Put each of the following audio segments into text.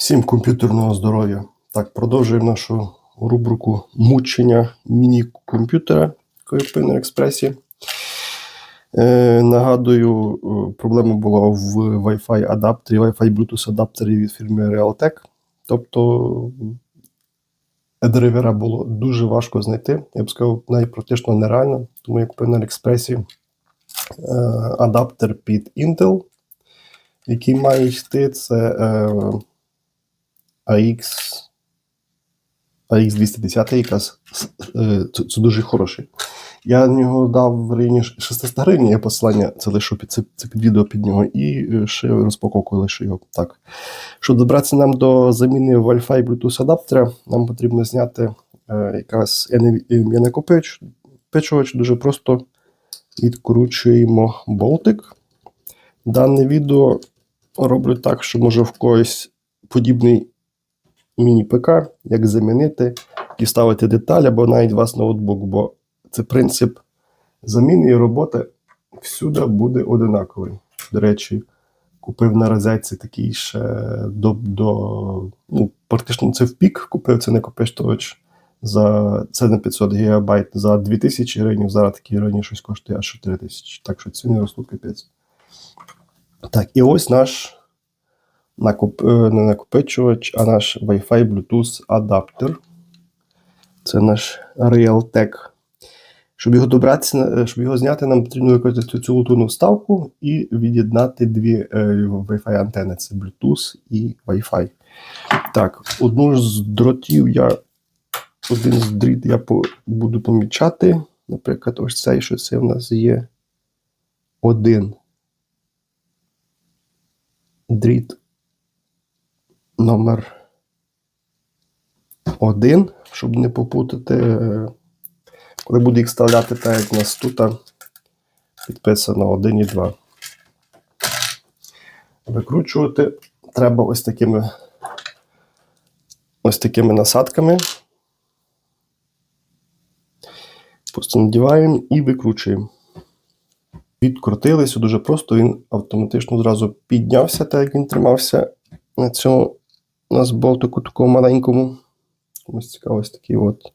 Всім комп'ютерного здоров'я. Так, продовжуємо нашу рубрику мучення міні-комп'ютера на експресі. Е, нагадую, е, проблема була в Wi-Fi адаптері, Wi-Fi Bluetooth адаптері від фірми Realtek. Тобто драйвера було дуже важко знайти. Я б сказав, навіть практично нереально. Тому я купив на Аліекспресі е, адаптер під Intel, який має йти. Це е, AX AX210 якраз е, це, дуже хороший. Я на нього дав в районі 600 гривень, я посилання це лишу під це, це під відео під нього, і е, ще розпаковку лишу його. Так. Щоб добратися нам до заміни Wi-Fi Bluetooth адаптера, нам потрібно зняти е, якраз накопичувач. Дуже просто відкручуємо болтик. Дане відео роблю так, що може в когось подібний міні-ПК, як замінити і ставити деталь або навіть вас ноутбук, бо це принцип заміни і роботи всюди буде одинаковий. До речі, купив на розетці такий ще до, до ну, практично це в пік купив це не накопичувач за це на 500 ГБ за 2000 гривень, зараз такі гривні щось коштує аж 4000. Так що ціни ростуть капець. Так, і ось наш накоп... не накопичувач, а наш Wi-Fi Bluetooth адаптер. Це наш Realtek. Щоб його добратися, щоб його зняти, нам потрібно використати цю лутурну вставку і від'єднати дві е, Wi-Fi антени це Bluetooth і Wi-Fi. Так, одну з дротів я один з дріт я по, буду помічати. Наприклад, ось цей, що це в нас є один дріт номер один, щоб не попутати, коли буду їх вставляти, так як у нас тут підписано 1 і 2. Викручувати треба ось такими ось такими насадками. Просто надіваємо і викручуємо. Відкрутилися дуже просто, він автоматично зразу піднявся, так як він тримався на цьому у нас болтику такому маленькому. Ось цікаво, такий от.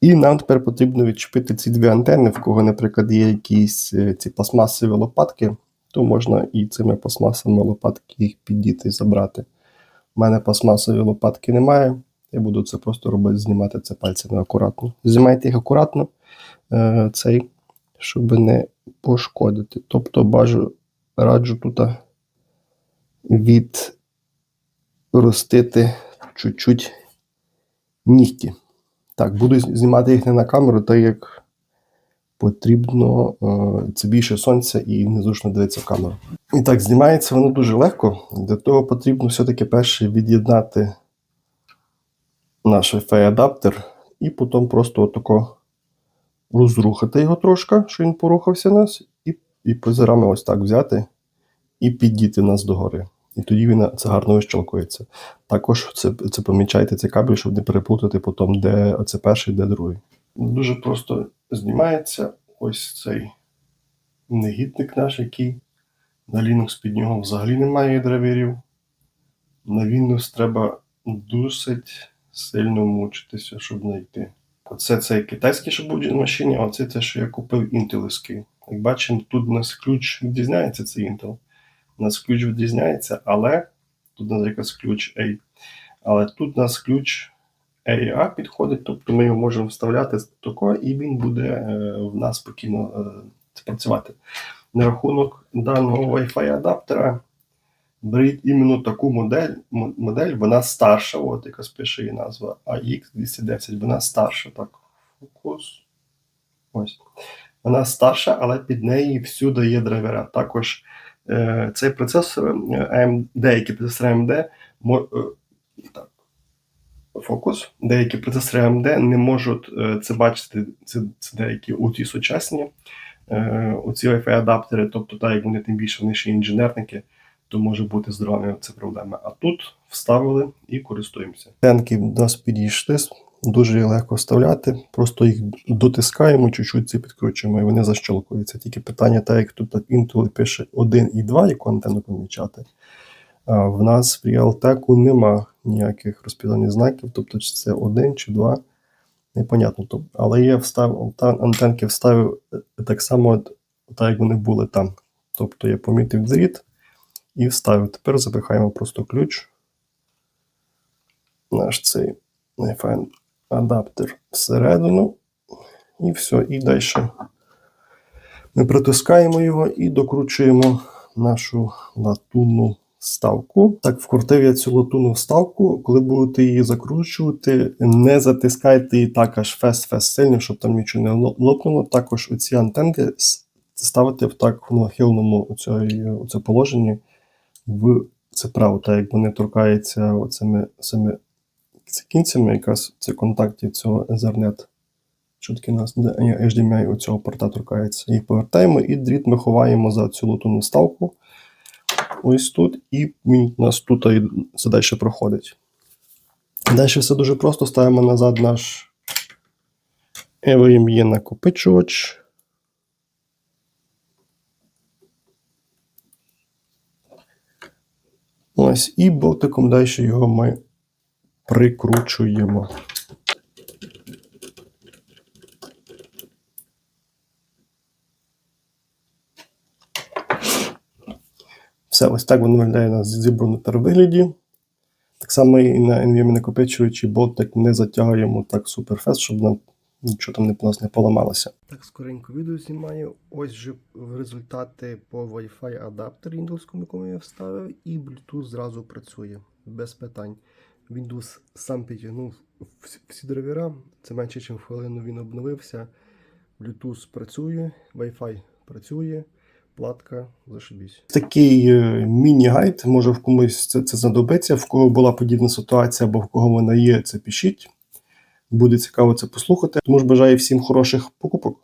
І нам тепер потрібно відчепити ці дві антени, в кого, наприклад, є якісь е, ці пластмасові лопатки, то можна і цими пластмасовими лопатки їх підійти і забрати. У мене пластмасові лопатки немає. Я буду це просто робити, знімати це пальцями акуратно. Знімайте їх акуратно, е, цей, щоб не пошкодити. Тобто бажу, раджу тут від ростити чуть-чуть нігті. Так, буду знімати їх не на камеру, так як потрібно е, це більше сонця і незручно дивитися в камеру. І так, знімається воно дуже легко. Для того потрібно все-таки перше від'єднати наш Wi-Fi адаптер і потім просто отако розрухати його трошки, що він порухався нас, і і позирами ось так взяти і піддіти нас догори. І тоді він це гарно вищелкується. Також це це помічайте цей кабель, щоб не переплутати потім, де це перший, де другий. Дуже просто знімається ось цей негідник наш, який на Linux під нього взагалі немає драйверів. На Windows треба досить сильно мучитися, щоб знайти. Оце цей китайський, що був на машині, а оце те, що я купив інтелівський. Як бачимо, тут у нас ключ відрізняється цей Intel. У нас ключ відрізняється, але тут у нас якийсь ключ A. Але тут у нас ключ AA підходить, тобто ми його можемо вставляти тако, і він буде е, в нас спокійно е, працювати. На рахунок даного Wi-Fi адаптера беріть іменно таку модель, модель, вона старша, от яка пише її назва AX210, вона старша. Так, фокус. Ось. Вона старша, але під неї всюди є драйвера. Також цей процесор AMD, деякі процесори AMD так, фокус, деякі процесори AMD не можуть е, це бачити, це, це деякі оці сучасні е, оці Wi-Fi адаптери, тобто так як вони тим більше вони ще інженерники, то може бути здоров'я це проблема. А тут вставили і користуємося. Тенки до нас підійшли. Дуже легко вставляти, просто їх дотискаємо, чуть-чуть ці підкручуємо, і вони защолкуються. Тільки питання, так як тут Intel пише 1 і 2, яку антенну помічати. А в нас в Realtek нема ніяких розпізнавальних знаків, тобто чи це один чи два. Непонятно. Але я вставив антенки вставив е, так само, так як вони були там. Тобто я помітив дріт і вставив. Тепер запихаємо просто ключ. Наш цей адаптер всередину. І все. І далі ми притискаємо його і докручуємо нашу латунну вставку. Так, вкрутив я цю латунну вставку. Коли будете її закручувати, не затискайте її так аж фест-фест сильно, щоб там нічого не лопнуло. Також оці антенки ставити в так в нахилному положенні в це право, так як вони торкаються оцими цими кінцями, якраз це контакті цього Ethernet. Нас HDMI у цього порта торкається. Їх повертаємо і дріт ми ховаємо за цю лутунну вставку. Ось тут, і він у нас тут далі проходить. Далі все дуже просто. Ставимо назад наш NVMe накопичувач. Ось, і болтиком далі його ми прикручуємо. Все, ось так воно виглядає на зібраному вигляді. Так само і на NVMe накопичувачі болтик не затягуємо так суперфест, щоб нам нічого там не, нас не поламалося. Так, скоренько відео знімаю. Ось же результати по Wi-Fi адаптері Windows, якому я вставив, і Bluetooth зразу працює без питань. Windows сам підтягнув всі- драйвера, це менше, ніж хвилину він обновився. Bluetooth працює, Wi-Fi працює, платка зашибісь. Такий е, міні-гайд, може в комусь це, це знадобиться, в кого була подібна ситуація або в кого вона є, це пишіть. Буде цікаво це послухати. Тому ж бажаю всім хороших покупок.